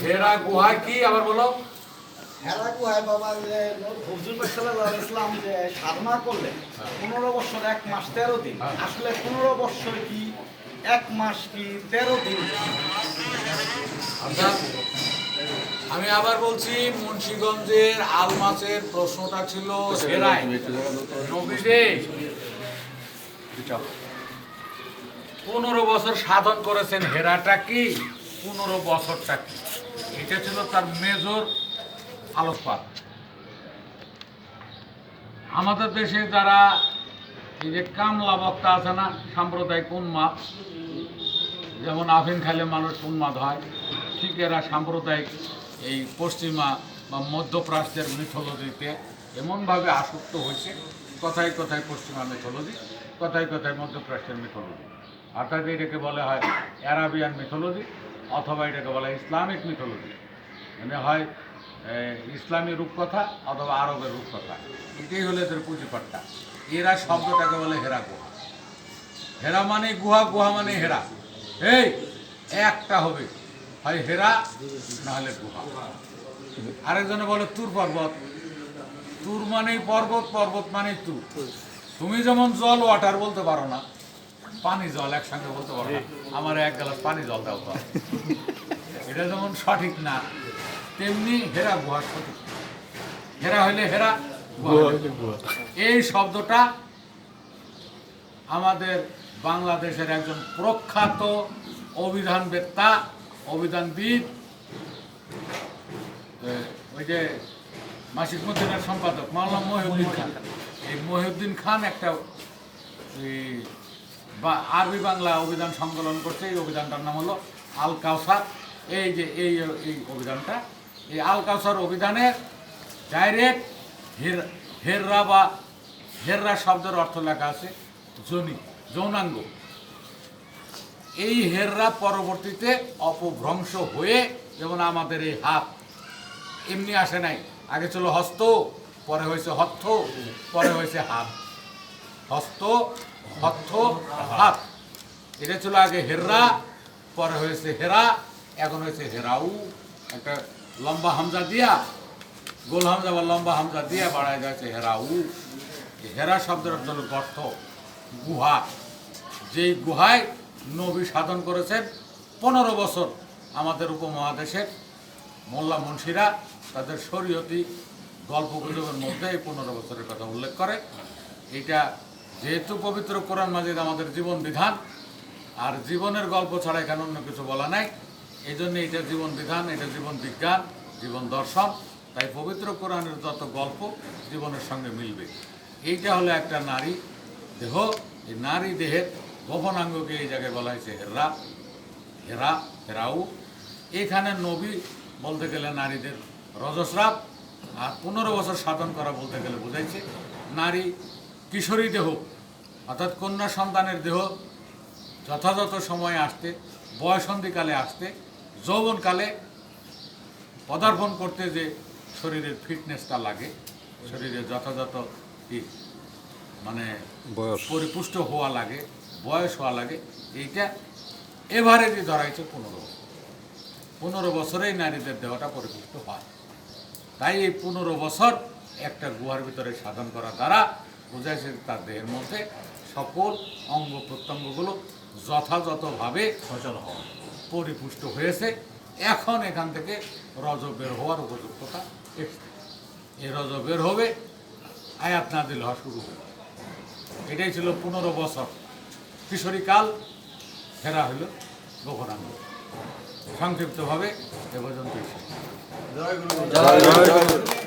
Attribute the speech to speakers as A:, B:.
A: হেরা গুহা কি? আবার বলো।
B: হেরা গুহায় বাবা যে হুজুর আলাইহি ইসলাম যে সাধনা করলেন পনেরো বছর এক মাস তেরো দিন।
A: হ্যাঁ।
B: আসলে পনেরো বছর কি এক মাস কি তেরো দিন?
A: আচ্ছা আমি আবার বলছি মুন্সিগঞ্জের আলমাসের প্রশ্নটা ছিল হেরায় নবীরে পনেরো বছর সাধন করেছেন হেরাটা কি? পনেরো বছরটা কি? এটা ছিল তার মেজর আলোকপাত। আমাদের দেশে যারা এই যে কামলা বক্তা আছে না, সাম্প্রদায়িক উন্মাদ, যেমন আফিন খাইলে মানুষ উন্মাদ হয়, ঠিক এরা সাম্প্রদায়িক এই পশ্চিমা বা মধ্যপ্রাচ্যের মিথোলজিতে এমনভাবে আসক্ত হয়েছে, কথায় কথায় পশ্চিমা মিথোলজি কথায় কথায় মধ্যপ্রাচ্যের মিথোলজি অর্থাৎ এটাকে বলা হয় অ্যারাবিয়ান মিথোলজি অথবা এটাকে বলা ইসলামিক মিথোলজি মানে হয় ইসলামী রূপকথা অথবা আরবের রূপকথা। এটাই হলো এদের পুঁজিপাট্টা এরা শব্দটাকে বলে হেরা গুহা। হেরা মানে গুহা গুহা মানে হেরা। এই, একটা হবে। হয় হেরা, নাহলে গুহা। আরেকজনে বলে তুর পর্বত। তুর মানে পর্বত পর্বত মানে তুর। তুমি যেমন জল ওয়াটার বলতে পারো না। পানি জল একসঙ্গে বলতে পারো আমার এক গ্লাস পানি জল দাও তো। এটা যেমন সঠিক না তেমনি হেরা গুহা সঠিক। হেরা হইলে হেরা। এই শব্দটা আমাদের বাংলাদেশের একজন প্রখ্যাত অভিধান বেত্তা অভিধানবিদ ওই যে মাসিক মদিনার সম্পাদক মাওলানা মহিউদ্দিন খান। এই মহিউদ্দিন খান একটা বা আরবি বাংলা অভিধান সংকলন করছে, এই অভিধানটার নাম হলো আল কাউসার এই যে, এই এই অভিধানটা, এই আল কাউসার অভিধানের ডাইরেক্ট হের, হেররা বা হেররা শব্দের অর্থ লেখা আছে, জনি, যৌনাঙ্গ। এই হেররা পরবর্তীতে অপভ্রংশ হয়ে, যেমন আমাদের এই হাত, এমনি আসে নাই। আগে ছিল হস্ত, পরে হয়েছে হত্থ পরে হয়েছে হাত। হস্ত হত্থ হাত। এটা ছিল আগে হেররা, পরে হয়েছে হেরা, এখন হয়েছে হেরাউ। একটা লম্বা হামজা দিয়া, গোল হামজা বা লম্বা হামজা দিয়া বাড়ায় যাচ্ছে হেরাউ। হেরা শব্দের হলো গর্ত, গুহা। যেই গুহায় নবী সাধন করেছেন পনেরো বছর আমাদের উপমহাদেশের মোল্লা মুন্সিরা তাদের শরীয়তি গল্পগুজবের মধ্যে এই পনেরো বছরের কথা উল্লেখ করে। এটা যেহেতু পবিত্র কোরআন মাজিদ আমাদের জীবন বিধান, আর জীবনের গল্প ছাড়া এখানে অন্য কিছু বলা নাই। এই জন্য এটা জীবন বিধান, এটা জীবন বিজ্ঞান, জীবন দর্শন। তাই পবিত্র কোরআনের যত গল্প জীবনের সঙ্গে মিলবে। এইটা হলো একটা নারী দেহ। এই নারী দেহের গোপনাঙ্গকে এই জায়গায় বলা হয়েছে হেরা হেরা, হেরাউ। এখানে নবী বলতে গেলে নারীদের রজস্রাব, আর পনেরো বছর সাধন করা বলতে গেলে বোঝাইছে। নারী কিশোরী দেহ অর্থাৎ কন্যা সন্তানের দেহ যথাযথ সময়ে আসতে বয়সন্ধিকালে আসতে যৌবনকালে পদার্পণ করতে যে শরীরের ফিটনেসটা লাগে শরীরে যথাযথ ই মানে পরিপুষ্ট হওয়া লাগে বয়স হওয়া লাগে এইটা এভারেজই ধরাইছে পনেরো বছর। পনেরো বছরেই নারীদের দেহটা পরিপুষ্ট হয়। তাই এই পনেরো বছর একটা গুহার ভিতরে সাধন করা দ্বারা বোঝাইছে তার দেহের মধ্যে সকল অঙ্গ প্রত্যঙ্গগুলো যথাযথভাবে সচল হওয়া, পরিপুষ্ট হয়েছে। এখন এখান থেকে রজ বের হওয়ার উপযুক্ততা এসছে। এই রজ বের হবে, আয়াত না দিল শুরু হবে। এটাই ছিল পনেরো বছর। কিশোরীকাল ফেরা হইল গোপনাঙ্গ। সংক্ষিপ্তভাবে এ পর্যন্ত
C: জয় গুরু।